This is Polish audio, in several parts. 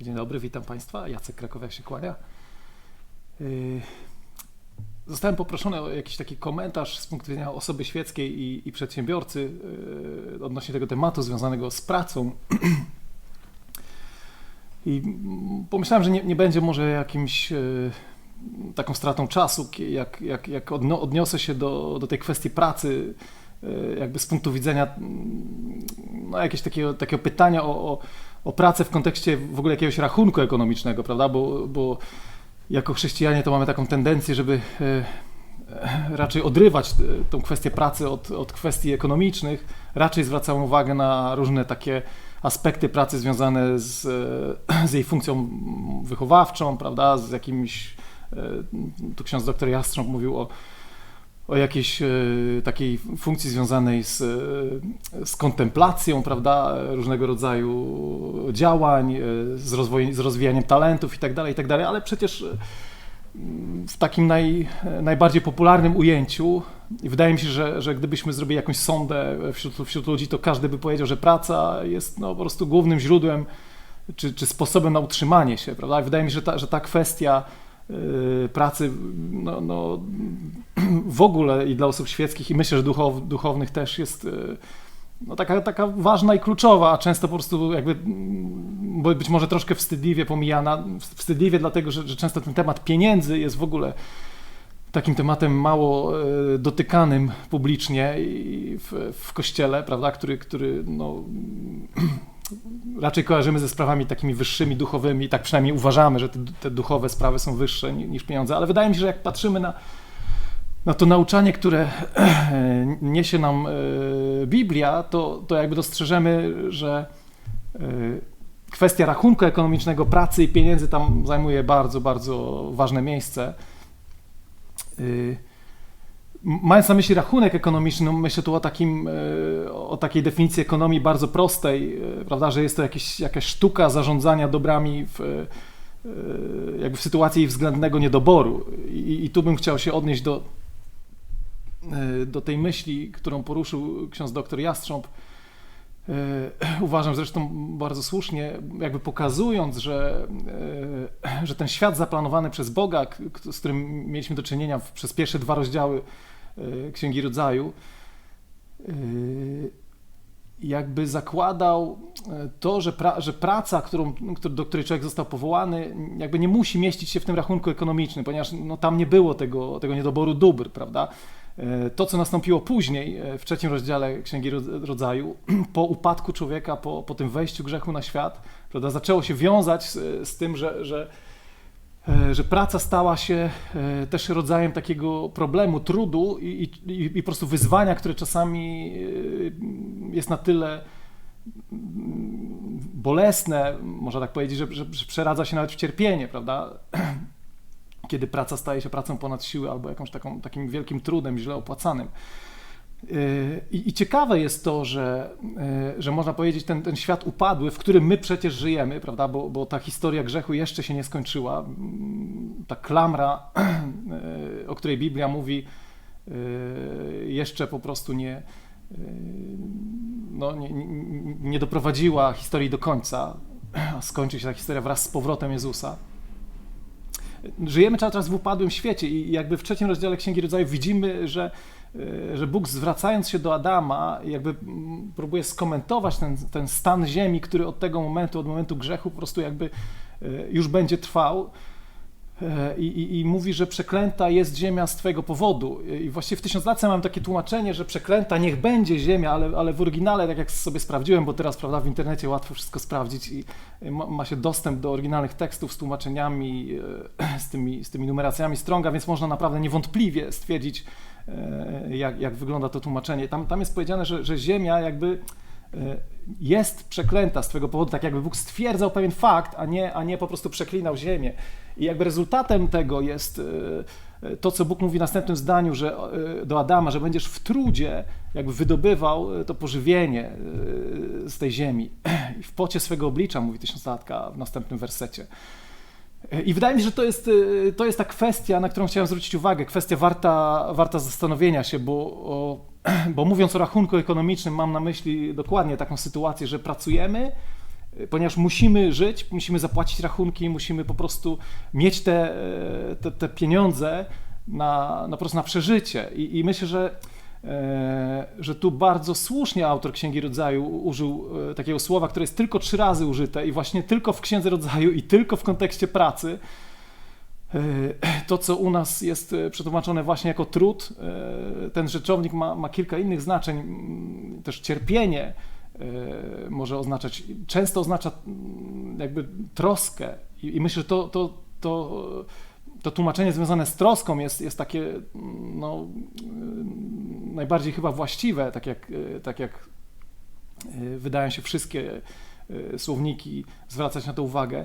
Dzień dobry, witam Państwa. Jacek Krakowiak się kłania. Yy, Zostałem poproszony o jakiś taki komentarz z punktu widzenia osoby świeckiej i, i przedsiębiorcy yy, odnośnie tego tematu związanego z pracą. I pomyślałem, że nie, nie będzie może jakimś yy, taką stratą czasu, jak, jak, jak odniosę się do, do tej kwestii pracy, jakby z punktu widzenia mm, no, jakiegoś takiego, takiego pytania o, o, o pracę w kontekście w ogóle jakiegoś rachunku ekonomicznego, prawda? Bo, bo jako chrześcijanie to mamy taką tendencję, żeby e, raczej odrywać tą kwestię pracy od, od kwestii ekonomicznych. Raczej zwracamy uwagę na różne takie aspekty pracy związane z, z jej funkcją wychowawczą, prawda, z jakimś, e, tu ksiądz doktor Jastrząb mówił o, o jakiejś e, takiej funkcji związanej z, z kontemplacją, prawda, różnego rodzaju działań, e, z, rozwoj, z rozwijaniem talentów itd., tak itd., tak ale przecież e, w takim naj, najbardziej popularnym ujęciu, wydaje mi się, że, że gdybyśmy zrobili jakąś sondę wśród, wśród ludzi, to każdy by powiedział, że praca jest no, po prostu głównym źródłem czy, czy sposobem na utrzymanie się, prawda? Wydaje mi się, że ta, że ta kwestia pracy no, no, w ogóle i dla osób świeckich i myślę, że duchow, duchownych też jest y, no, taka, taka ważna i kluczowa, a często po prostu jakby, mm, być może troszkę wstydliwie pomijana, wstydliwie dlatego, że, że często ten temat pieniędzy jest w ogóle takim tematem mało y, dotykanym publicznie w, w kościele, prawda, który, który no, raczej kojarzymy ze sprawami takimi wyższymi, duchowymi, tak przynajmniej uważamy, że te, te duchowe sprawy są wyższe niż pieniądze, ale wydaje mi się, że jak patrzymy na, na to nauczanie, które niesie nam e, Biblia, to, to jakby dostrzeżemy, że e, kwestia rachunku ekonomicznego, pracy i pieniędzy tam zajmuje bardzo, bardzo ważne miejsce. Mając na myśli rachunek ekonomiczny, no myślę tu o, takim, e, o takiej definicji ekonomii bardzo prostej, e, prawda, że jest to jakieś, jakaś sztuka zarządzania dobrami w, e, jakby w sytuacji względnego niedoboru. I, I, tu bym chciał się odnieść do, do tej myśli, którą poruszył ksiądz dr Jastrząb. Uważam zresztą bardzo słusznie, jakby pokazując, że, że ten świat zaplanowany przez Boga, z którym mieliśmy do czynienia przez pierwsze dwa rozdziały E, Księgi Rodzaju, e, jakby zakładał e, to, że, pra, że praca, którą, do której człowiek został powołany, jakby nie musi mieścić się w tym rachunku ekonomicznym, ponieważ no, tam nie było tego, tego niedoboru dóbr, prawda? To, co nastąpiło później, w trzecim rozdziale Księgi Rodzaju, po upadku człowieka, po, po tym wejściu grzechu na świat, prawda, zaczęło się wiązać z, z tym, że, że E, że praca stała się e, też rodzajem takiego problemu, trudu i, i, i po prostu wyzwania, które czasami e, jest na tyle bolesne, można tak powiedzieć, że, że, że przeradza się nawet w cierpienie, prawda? Kiedy praca staje się pracą ponad siły albo jakąś taką, takim wielkim trudem, źle opłacanym. I, I, ciekawe jest to, że, e, że można powiedzieć, ten, ten świat upadły, w którym my przecież żyjemy, prawda? Bo, bo ta historia grzechu jeszcze się nie skończyła. Ta klamra, e, o której Biblia mówi, jeszcze po prostu nie, no, nie, nie doprowadziła historii do końca, a skończy się ta historia wraz z powrotem Jezusa. Żyjemy cały czas w upadłym świecie i jakby w trzecim rozdziale Księgi Rodzaju widzimy, że E, że Bóg zwracając się do Adama, jakby próbuje skomentować ten, ten stan ziemi, który od tego momentu, od momentu grzechu po prostu jakby e, już będzie trwał. E, I, i, I, mówi, że przeklęta jest ziemia z Twojego powodu. I właściwie w tysiąclatce mam takie tłumaczenie, że przeklęta niech będzie ziemia, ale, ale w oryginale, tak jak sobie sprawdziłem, bo teraz prawda, w internecie łatwo wszystko sprawdzić i ma, ma się dostęp do oryginalnych tekstów z tłumaczeniami, z tymi, z tymi numeracjami Stronga, więc można naprawdę niewątpliwie stwierdzić, E, jak, jak wygląda to tłumaczenie. Tam, tam jest powiedziane, że, że Ziemia jakby e, jest przeklęta z tego powodu, tak jakby Bóg stwierdzał pewien fakt, a nie, a nie po prostu przeklinał Ziemię. I jakby rezultatem tego jest e, to, co Bóg mówi w następnym zdaniu, że do Adama, że będziesz w trudzie jakby wydobywał to pożywienie z tej ziemi. I w pocie swego oblicza, mówi tysiąclatka w następnym wersecie. I wydaje mi się, że to jest, to jest ta kwestia, na którą chciałem zwrócić uwagę, kwestia warta, warta zastanowienia się, bo, bo mówiąc o rachunku ekonomicznym, mam na myśli dokładnie taką sytuację, że pracujemy, ponieważ musimy żyć, musimy zapłacić rachunki, musimy po prostu mieć te, te, te pieniądze na, na, po prostu na przeżycie. I, i myślę, że że tu bardzo słusznie autor Księgi Rodzaju użył takiego słowa, które jest tylko trzy razy użyte i właśnie tylko w Księdze Rodzaju i tylko w kontekście pracy, E, to, co u nas jest e, przetłumaczone właśnie jako trud, e, ten rzeczownik ma, ma kilka innych znaczeń. Mm, też cierpienie może oznaczać, często oznacza mm, jakby troskę. I, i myślę, że to, to, to, to tłumaczenie związane z troską jest, jest takie mm, no, najbardziej chyba właściwe, tak jak, tak jak wydają się wszystkie słowniki zwracać na to uwagę.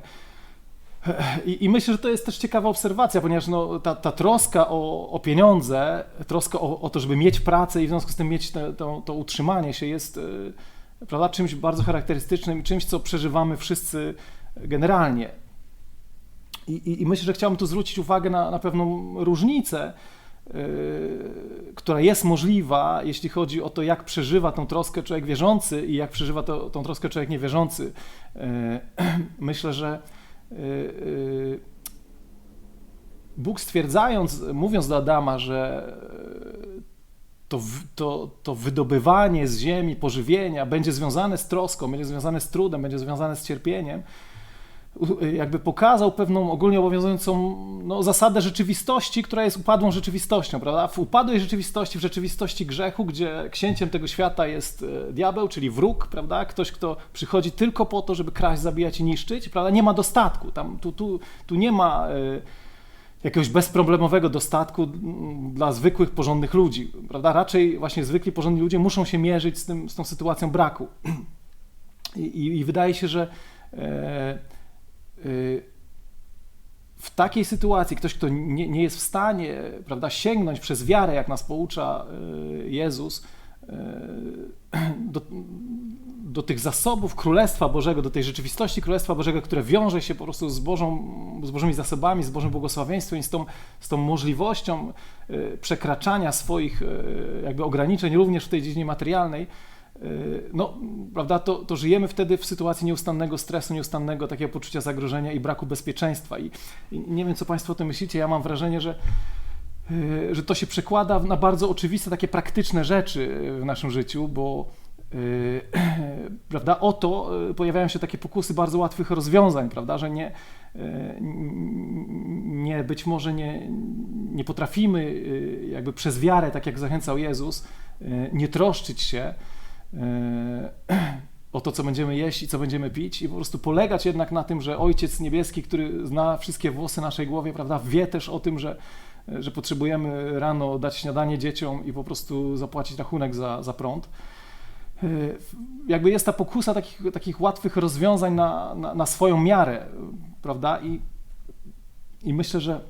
I, I, myślę, że to jest też ciekawa obserwacja, ponieważ no, ta, ta troska o, o, pieniądze, troska o, o, to, żeby mieć pracę i w związku z tym mieć te, to, to, utrzymanie się jest e, prawda, czymś bardzo charakterystycznym i czymś, co przeżywamy wszyscy generalnie. I, i, i myślę, że chciałbym tu zwrócić uwagę na, na pewną różnicę, yy, która jest możliwa, jeśli chodzi o to, jak przeżywa tą troskę człowiek wierzący i jak przeżywa to, tą troskę człowiek niewierzący. Yy, myślę, że Y, y, Bóg stwierdzając, mówiąc do Adama, że to, to, to wydobywanie z ziemi pożywienia będzie związane z troską, będzie związane z trudem, będzie związane z cierpieniem, jakby pokazał pewną ogólnie obowiązującą no, zasadę rzeczywistości, która jest upadłą rzeczywistością, prawda? W upadłej rzeczywistości, w rzeczywistości grzechu, gdzie księciem tego świata jest e, diabeł, czyli wróg, prawda? Ktoś, kto przychodzi tylko po to, żeby kraść, zabijać i niszczyć, prawda? Nie ma dostatku, tam, tu, tu, tu nie ma y, jakiegoś bezproblemowego dostatku dla zwykłych, porządnych ludzi, prawda? Raczej właśnie zwykli, porządni ludzie muszą się mierzyć z, tym, z tą sytuacją braku. I, i, i wydaje się, że y, w takiej sytuacji ktoś, kto nie, nie, jest w stanie prawda, sięgnąć przez wiarę, jak nas poucza y, Jezus, y, do, do tych zasobów Królestwa Bożego, do tej rzeczywistości Królestwa Bożego, które wiąże się po prostu z, Bożą, z Bożymi zasobami, z Bożym błogosławieństwem i z tą, z tą możliwością y, przekraczania swoich jakby ograniczeń również w tej dziedzinie materialnej, Y, no, prawda, to, to żyjemy wtedy w sytuacji nieustannego stresu, nieustannego takiego poczucia zagrożenia i braku bezpieczeństwa. I, i nie wiem, co Państwo o tym myślicie, ja mam wrażenie, że, y, że to się przekłada na bardzo oczywiste, takie praktyczne rzeczy w naszym życiu, bo yy, prawda, oto pojawiają się takie pokusy bardzo łatwych rozwiązań, prawda, że nie, nie być może nie, nie potrafimy jakby przez wiarę, tak jak zachęcał Jezus, nie troszczyć się o to, co będziemy jeść i co będziemy pić, i po prostu polegać jednak na tym, że Ojciec Niebieski, który zna wszystkie włosy naszej głowie, prawda, wie też o tym, że, że potrzebujemy rano dać śniadanie dzieciom i po prostu zapłacić rachunek za, za prąd. Jakby jest ta pokusa takich, takich łatwych rozwiązań na, na, na swoją miarę, prawda? I, I myślę, że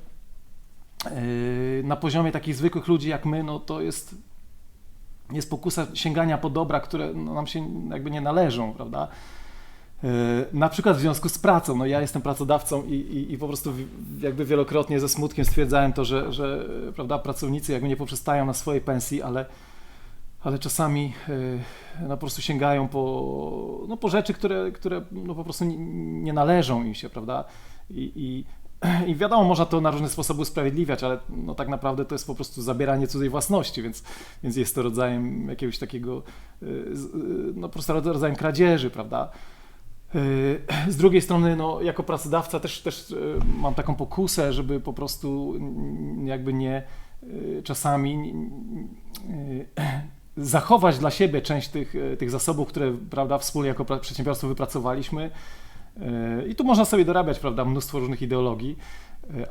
na poziomie takich zwykłych ludzi jak my, no to jest jest pokusa sięgania po dobra, które no, nam się jakby nie należą, prawda? E, na przykład w związku z pracą. No ja jestem pracodawcą i, i, i po prostu jakby wielokrotnie ze smutkiem stwierdzałem to, że, że prawda, pracownicy jakby nie poprzestają na swojej pensji, ale, ale czasami e, no, po prostu sięgają po, no, po rzeczy, które, które no, po prostu nie, nie należą im się, prawda? I, i i wiadomo, można to na różne sposoby usprawiedliwiać, ale no tak naprawdę to jest po prostu zabieranie cudzej własności, więc, więc jest to rodzajem jakiegoś takiego, y, y, no po prostu rodzajem kradzieży, prawda? Y, z drugiej strony, no, jako pracodawca też, też mam taką pokusę, żeby po prostu jakby nie czasami zachować dla siebie część tych, tych zasobów, które prawda, wspólnie jako przedsiębiorstwo wypracowaliśmy, i tu można sobie dorabiać, prawda, mnóstwo różnych ideologii,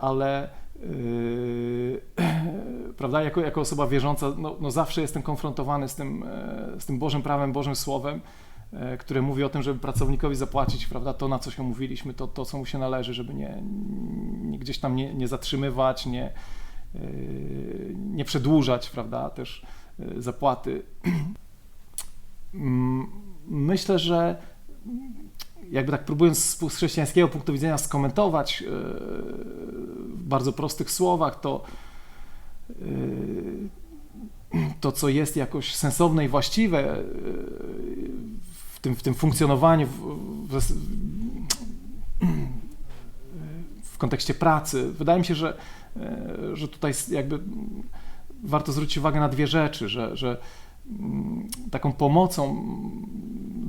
ale yy, prawda, jako, jako osoba wierząca, no, no, zawsze jestem konfrontowany z tym, e, z tym Bożym prawem, Bożym Słowem, e, które mówi o tym, żeby pracownikowi zapłacić, prawda, to na co się umówiliśmy, to, to co mu się należy, żeby nie, nie gdzieś tam nie, nie zatrzymywać, nie, e, nie przedłużać, prawda, też zapłaty. Myślę, że jakby tak próbując z chrześcijańskiego punktu widzenia skomentować e, w bardzo prostych słowach, to e, to, co jest jakoś sensowne i właściwe e, w tym, w tym funkcjonowaniu w, w w, kontekście pracy. Wydaje mi się, że, że tutaj jakby warto zwrócić uwagę na dwie rzeczy, że, że mm, taką pomocą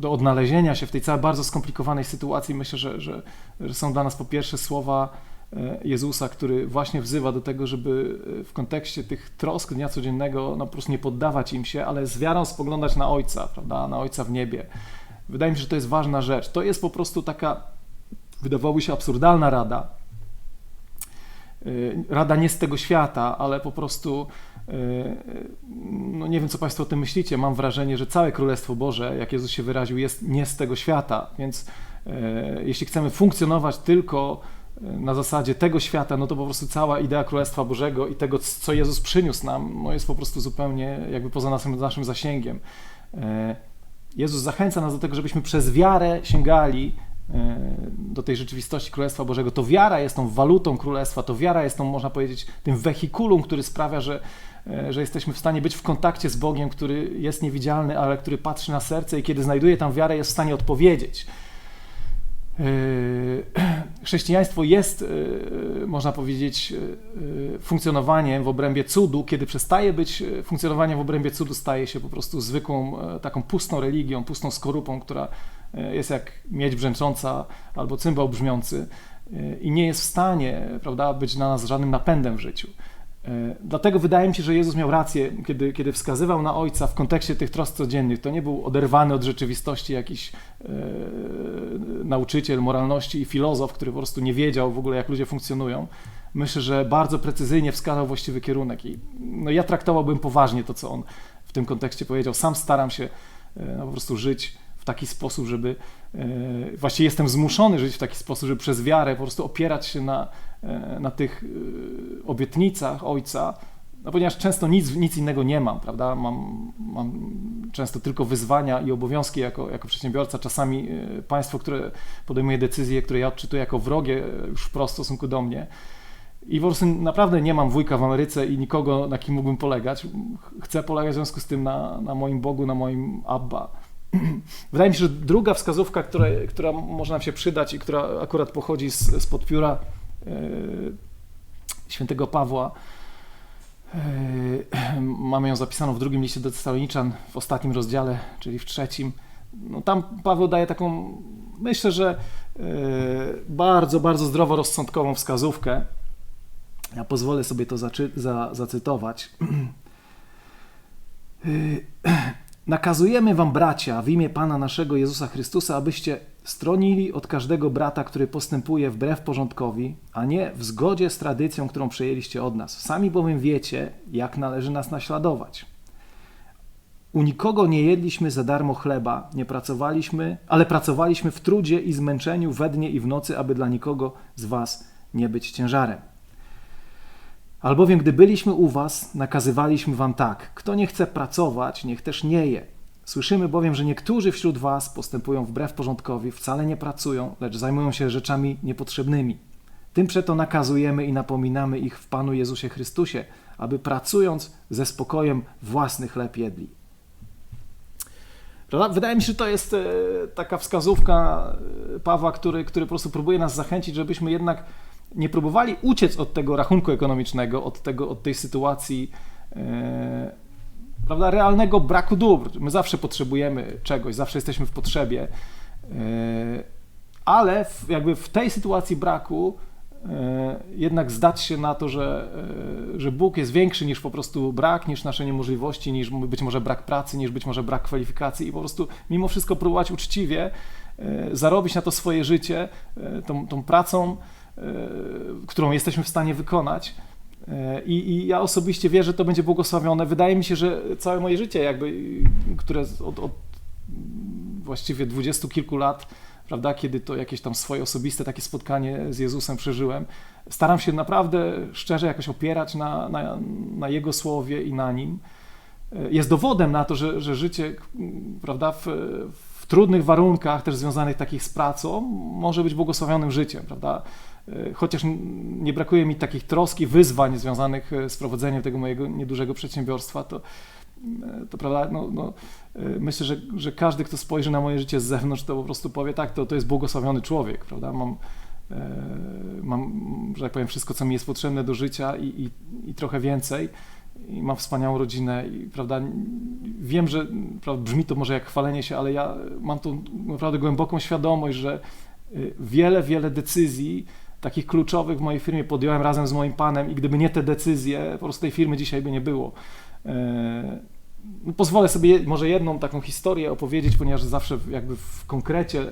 do odnalezienia się w tej całej bardzo skomplikowanej sytuacji myślę, że, że, że są dla nas po pierwsze słowa e, Jezusa, który właśnie wzywa do tego, żeby e, w kontekście tych trosk dnia codziennego no, po prostu nie poddawać im się, ale z wiarą spoglądać na Ojca, prawda, na Ojca w niebie. Wydaje mi się, że to jest ważna rzecz. To jest po prostu taka, wydawałoby się, absurdalna rada. E, rada nie z tego świata, ale po prostu no nie wiem, co Państwo o tym myślicie. Mam wrażenie, że całe Królestwo Boże, jak Jezus się wyraził, jest nie z tego świata. Więc jeśli chcemy funkcjonować tylko na zasadzie tego świata, no to po prostu cała idea Królestwa Bożego i tego, co Jezus przyniósł nam, no jest po prostu zupełnie jakby poza naszym, naszym zasięgiem. Jezus zachęca nas do tego, żebyśmy przez wiarę sięgali do tej rzeczywistości Królestwa Bożego. To wiara jest tą walutą Królestwa, to wiara jest tą, można powiedzieć, tym wehikulum, który sprawia, że, E, że jesteśmy w stanie być w kontakcie z Bogiem, który jest niewidzialny, ale który patrzy na serce i kiedy znajduje tam wiarę, jest w stanie odpowiedzieć. E, chrześcijaństwo jest, e, można powiedzieć, funkcjonowaniem w obrębie cudu. Kiedy przestaje być funkcjonowaniem w obrębie cudu, staje się po prostu zwykłą, taką pustą religią, pustą skorupą, która jest jak miedź brzęcząca albo cymbał brzmiący i nie jest w stanie prawda, być dla nas żadnym napędem w życiu. E, dlatego wydaje mi się, że Jezus miał rację, kiedy, kiedy wskazywał na Ojca w kontekście tych trosk codziennych. To nie był oderwany od rzeczywistości jakiś e, nauczyciel moralności i filozof, który po prostu nie wiedział w ogóle, jak ludzie funkcjonują. Myślę, że bardzo precyzyjnie wskazał właściwy kierunek i no, ja traktowałbym poważnie to, co on w tym kontekście powiedział. Sam staram się e, no, po prostu żyć w taki sposób, żeby e, właściwie jestem zmuszony żyć w taki sposób, żeby przez wiarę po prostu opierać się na, e, na tych e, obietnicach Ojca, no ponieważ często nic, nic innego nie mam, prawda? Mam, mam często tylko wyzwania i obowiązki jako, jako przedsiębiorca, czasami państwo, które podejmuje decyzje, które ja odczytuję jako wrogie już wprost w stosunku do mnie. I po prostu naprawdę nie mam wujka w Ameryce i nikogo, na kim mógłbym polegać. Chcę polegać w związku z tym na, na moim Bogu, na moim Abba. Wydaje mi się, że druga wskazówka, która, która może nam się przydać i która akurat pochodzi z, z podpióra e, świętego Pawła, e, mamy ją zapisaną w drugim liście do Tesaloniczan, w ostatnim rozdziale, czyli w trzecim. No, tam Paweł daje taką, myślę, że e, bardzo, bardzo zdroworozsądkową wskazówkę. Ja pozwolę sobie to zaczy, za, zacytować. Nakazujemy wam, bracia, w imię Pana naszego Jezusa Chrystusa, abyście stronili od każdego brata, który postępuje wbrew porządkowi, a nie w zgodzie z tradycją, którą przejęliście od nas. Sami bowiem wiecie, jak należy nas naśladować. U nikogo nie jedliśmy za darmo chleba, nie pracowaliśmy, ale pracowaliśmy w trudzie i zmęczeniu we dnie i w nocy, aby dla nikogo z was nie być ciężarem. Albowiem, gdy byliśmy u was, nakazywaliśmy wam tak: kto nie chce pracować, niech też nie je. Słyszymy bowiem, że niektórzy wśród was postępują wbrew porządkowi, wcale nie pracują, lecz zajmują się rzeczami niepotrzebnymi. Tym przeto nakazujemy i napominamy ich w Panu Jezusie Chrystusie, aby pracując ze spokojem własny chleb jedli. Wydaje mi się, że to jest e, taka wskazówka e, Pawła, który, który po prostu próbuje nas zachęcić, żebyśmy jednak nie próbowali uciec od tego rachunku ekonomicznego, od, tego, od tej sytuacji e, prawda, realnego braku dóbr. My zawsze potrzebujemy czegoś, zawsze jesteśmy w potrzebie, e, ale w, jakby w tej sytuacji braku e, jednak zdać się na to, że, że Bóg jest większy niż po prostu brak, niż nasze niemożliwości, niż być może brak pracy, niż być może brak kwalifikacji i po prostu mimo wszystko próbować uczciwie zarobić na to swoje życie tą, tą pracą, którą jesteśmy w stanie wykonać. E, I, I, ja osobiście wierzę, że to będzie błogosławione. Wydaje mi się, że całe moje życie, jakby, które od, od właściwie dwudziestu kilku lat, prawda, kiedy to jakieś tam swoje osobiste takie spotkanie z Jezusem przeżyłem, staram się naprawdę szczerze jakoś opierać na, na, na Jego słowie i na Nim. E, jest dowodem na to, że, że życie, prawda, w, w trudnych warunkach, też związanych takich z pracą, może być błogosławionym życiem, prawda? E, chociaż nie brakuje mi takich trosk i wyzwań związanych e, z prowadzeniem tego mojego niedużego przedsiębiorstwa, to to prawda, no, no, myślę, że, że każdy, kto spojrzy na moje życie z zewnątrz, to po prostu powie, tak, to, to jest błogosławiony człowiek, prawda, mam, mam, że tak powiem, wszystko, co mi jest potrzebne do życia i, i, i trochę więcej. I mam wspaniałą rodzinę i prawda, wiem, że prawda, brzmi to może jak chwalenie się, ale ja mam tą naprawdę głęboką świadomość, że wiele, wiele decyzji takich kluczowych w mojej firmie podjąłem razem z moim panem i gdyby nie te decyzje, po prostu tej firmy dzisiaj by nie było. E, no, pozwolę sobie może jedną taką historię opowiedzieć, ponieważ zawsze jakby w konkrecie e,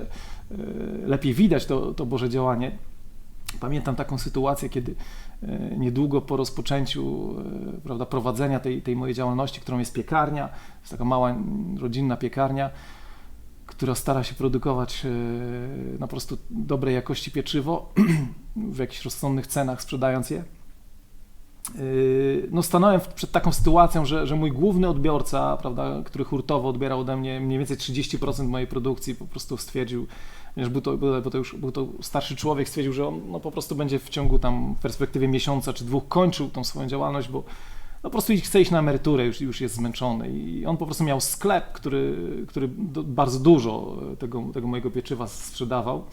lepiej widać to, to Boże działanie. Pamiętam taką sytuację, kiedy e, niedługo po rozpoczęciu prawda, prowadzenia tej, tej mojej działalności, którą jest piekarnia, jest taka mała rodzinna piekarnia, która stara się produkować na no, po prostu dobrej jakości pieczywo w jakichś rozsądnych cenach, sprzedając je. No, stanąłem przed taką sytuacją, że, że mój główny odbiorca, prawda, który hurtowo odbierał ode mnie mniej więcej 30% mojej produkcji, po prostu stwierdził, ponieważ był to, bo to już był to starszy człowiek, stwierdził, że on no, po prostu będzie w ciągu tam w perspektywie miesiąca czy dwóch kończył tą swoją działalność, bo no, po prostu chce iść na emeryturę, już, już jest zmęczony. I on po prostu miał sklep, który, który bardzo dużo tego, tego mojego pieczywa sprzedawał.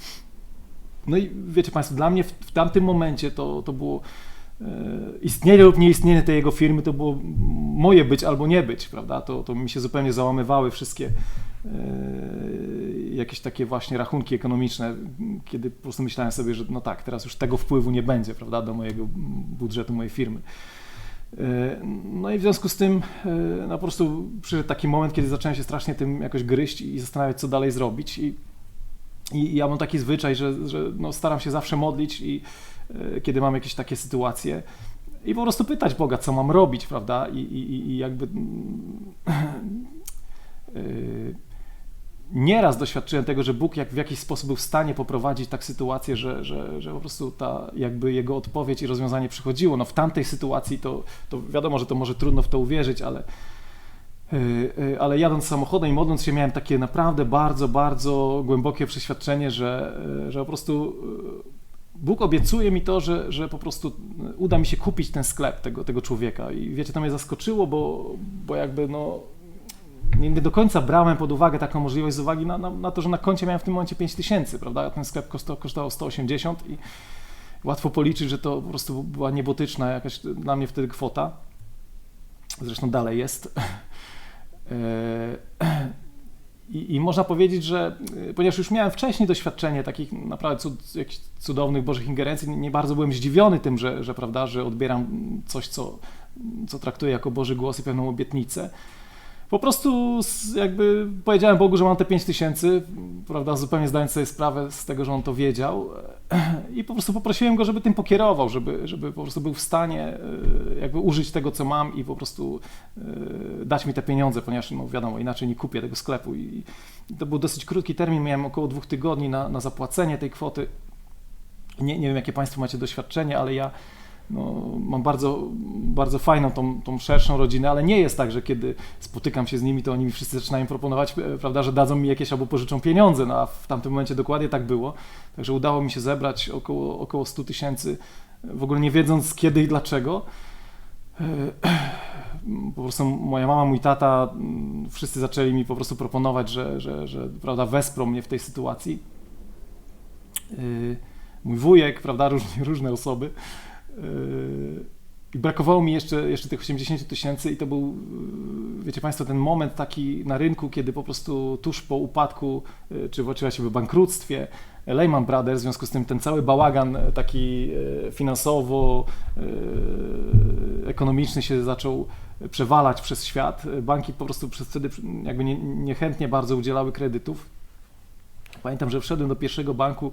No i wiecie Państwo, dla mnie w, w tamtym momencie to, to było e, istnienie lub nieistnienie tej jego firmy to było moje być albo nie być, prawda? To, to mi się zupełnie załamywały wszystkie e, jakieś takie właśnie rachunki ekonomiczne, kiedy po prostu myślałem sobie, że no tak, teraz już tego wpływu nie będzie, prawda, do mojego budżetu mojej firmy. E, no i w związku z tym no po prostu przyszedł taki moment, kiedy zacząłem się strasznie tym jakoś gryźć i zastanawiać, co dalej zrobić i i ja mam taki zwyczaj, że, że no staram się zawsze modlić i e, kiedy mam jakieś takie sytuacje i po prostu pytać Boga, co mam robić, prawda? I, i, i jakby yy, nieraz doświadczyłem tego, że Bóg jak w jakiś sposób był w stanie poprowadzić tak sytuację, że, że, że po prostu ta jakby jego odpowiedź i rozwiązanie przychodziło. No w tamtej sytuacji to, to wiadomo, że to może trudno w to uwierzyć, ale Y, y, ale jadąc samochodem i modląc się, miałem takie naprawdę bardzo, bardzo głębokie przeświadczenie, że, y, że po prostu Bóg obiecuje mi to, że, że po prostu uda mi się kupić ten sklep tego, tego człowieka. I wiecie, to mnie zaskoczyło, bo, bo jakby no, nie, nie do końca brałem pod uwagę taką możliwość z uwagi na, na, na, to, że na koncie miałem w tym momencie 5 tysięcy, prawda? Ten sklep kosztował, kosztował 180 i łatwo policzyć, że to po prostu była niebotyczna jakaś dla mnie wtedy kwota. Zresztą dalej jest. E, I, I, można powiedzieć, że e, ponieważ już miałem wcześniej doświadczenie takich naprawdę cud, jakichś cudownych Bożych ingerencji, nie bardzo byłem zdziwiony tym, że, że, prawda, że odbieram coś, co, co traktuję jako Boży głos i pewną obietnicę po prostu jakby powiedziałem Bogu, że mam te 5 tysięcy, prawda, zupełnie zdając sobie sprawę z tego, że on to wiedział i po prostu poprosiłem go, żeby tym pokierował, żeby, żeby po prostu był w stanie e, jakby użyć tego, co mam i po prostu e, dać mi te pieniądze, ponieważ no wiadomo, inaczej nie kupię tego sklepu i to był dosyć krótki termin, miałem około dwóch tygodni na, na zapłacenie tej kwoty. Nie, nie wiem, jakie Państwo macie doświadczenie, ale ja no, mam bardzo, bardzo fajną, tą, tą szerszą rodzinę, ale nie jest tak, że kiedy spotykam się z nimi, to oni mi wszyscy zaczynają proponować, e, prawda, że dadzą mi jakieś albo pożyczą pieniądze, no a w tamtym momencie dokładnie tak było. Także udało mi się zebrać około, około 100 tysięcy, w ogóle nie wiedząc kiedy i dlaczego. E, po prostu moja mama, mój tata, mm, wszyscy zaczęli mi po prostu proponować, że, że, że prawda, wesprą mnie w tej sytuacji. E, mój wujek, prawda, różne, różne osoby. I brakowało mi jeszcze, jeszcze tych 80 tysięcy i to był, wiecie Państwo, ten moment taki na rynku, kiedy po prostu tuż po upadku, czy właściwie bankructwie Lehman Brothers, w związku z tym ten cały bałagan taki e, finansowo, e, ekonomiczny się zaczął przewalać przez świat. Banki po prostu przez wtedy jakby nie, niechętnie bardzo udzielały kredytów. Pamiętam, że wszedłem do pierwszego banku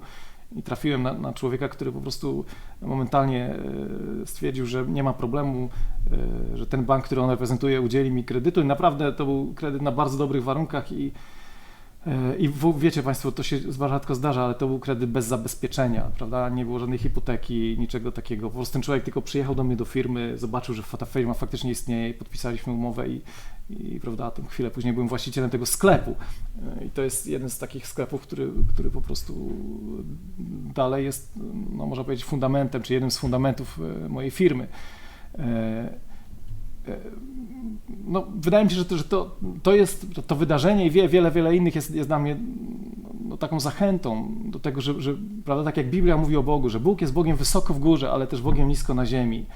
i trafiłem na, na, człowieka, który po prostu momentalnie e, stwierdził, że nie ma problemu, e, że ten bank, który on reprezentuje, udzieli mi kredytu. I naprawdę to był kredyt na bardzo dobrych warunkach i I w, wiecie Państwo, to się rzadko zdarza, ale to był kredyt bez zabezpieczenia, prawda? Nie było żadnej hipoteki, niczego takiego. Po prostu ten człowiek tylko przyjechał do mnie do firmy, zobaczył, że ta firma faktycznie istnieje, podpisaliśmy umowę i, i prawda, tą chwilę później byłem właścicielem tego sklepu. E, I to jest jeden z takich sklepów, który, który po prostu dalej jest, no można powiedzieć, fundamentem, czy jednym z fundamentów e, mojej firmy. No, wydaje mi się, że to, że to, to jest to wydarzenie i wie, wiele, wiele innych jest, jest dla mnie no, taką zachętą do tego, że, że prawda, tak jak Biblia mówi o Bogu, że Bóg jest Bogiem wysoko w górze, ale też Bogiem nisko na ziemi.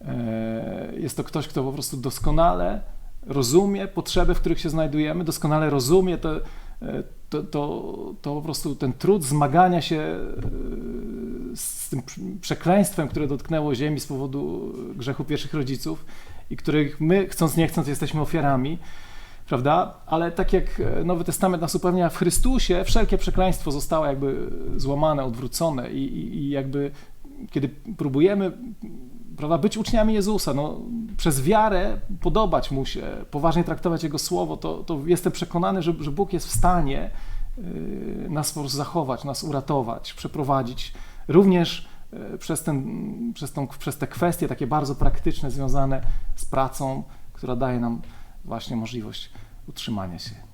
E, jest to ktoś, kto po prostu doskonale rozumie potrzeby, w których się znajdujemy, doskonale rozumie to, e, to, to, to po prostu ten trud zmagania się e, z tym przekleństwem, które dotknęło ziemi z powodu grzechu pierwszych rodziców i których my, chcąc nie chcąc, jesteśmy ofiarami, prawda? Ale tak jak Nowy Testament nas upewnia, w Chrystusie wszelkie przekleństwo zostało jakby złamane, odwrócone i, i, i jakby kiedy próbujemy prawda, być uczniami Jezusa, no, przez wiarę podobać Mu się, poważnie traktować Jego Słowo, to, to jestem przekonany, że, że Bóg jest w stanie yy, nas zachować, nas uratować, przeprowadzić. Również przez, ten, przez, tą, przez te kwestie takie bardzo praktyczne związane z pracą, która daje nam właśnie możliwość utrzymania się.